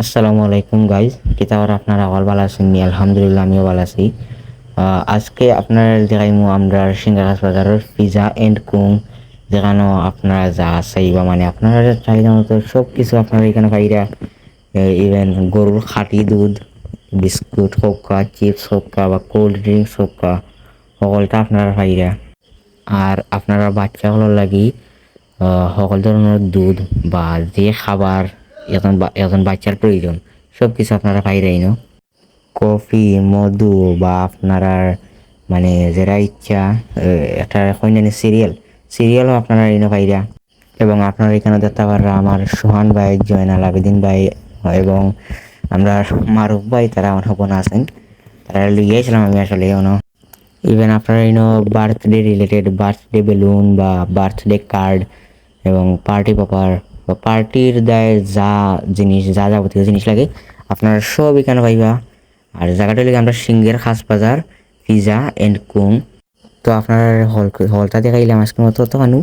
আসসালামু আলাইকুম গাইজ কিতাবার আপনারা আবার ভালো আছেন? নি? আলহামদুলিল্লাহ, আমিও ভালো আছি। আজকে আপনার দেখাইমু আমরা সিঙ্গারাস বাজারের পিজা এন্ড কুং যেখানে আপনারা যা চাইবা মানে আপনারা চাহিদা মতো সব কিছু আপনারা এখানে পাইরা ইভেন গরুর খাঁটি দুধ, বিস্কুট হোক্কা চিপস হোক্কা বা কোল্ড ড্রিঙ্কস হোক্কা সকলটা আপনারা পাইরা আর আপনারা বাচ্চাগুলোর লাগি সকল ধরনের দুধ বা যে খাবার এখন এখন বাচ্চার প্রয়োজন। সব কিছু আপনারা পাইরাই ন কফি, মধু বা আপনারা মানে যেটা ইচ্ছা একটা কইনানি সিরিয়াল সিরিয়ালও আপনারা এনে পাইরা। এবং আপনারা এখানে দেখতে পাররা আমার সোহান ভাই, জয়নাল আবেদিন ভাই, এবং আমরা মারুফ ভাই, তারা আমার হপন আছেন। তারা লিগিয়েছিলাম আমি আসলে এখনও ইভেন আপনারা ইনো বার্থডে রিলেটেড বার্থডে বেলুন বা বার্থডে কার্ড এবং পার্টি পেপার বা পার্টির দায় যা জিনিস, যা যাবতীয় জিনিস লাগে, আপনারা সব এখানে পাইবা? আর জায়গাটা লাগে আমরা সিঙ্গের খাস বাজার পিজা এন্ড কুং তো আপনার হল হলটা দেখাইলাম আজকের মতো তো মানু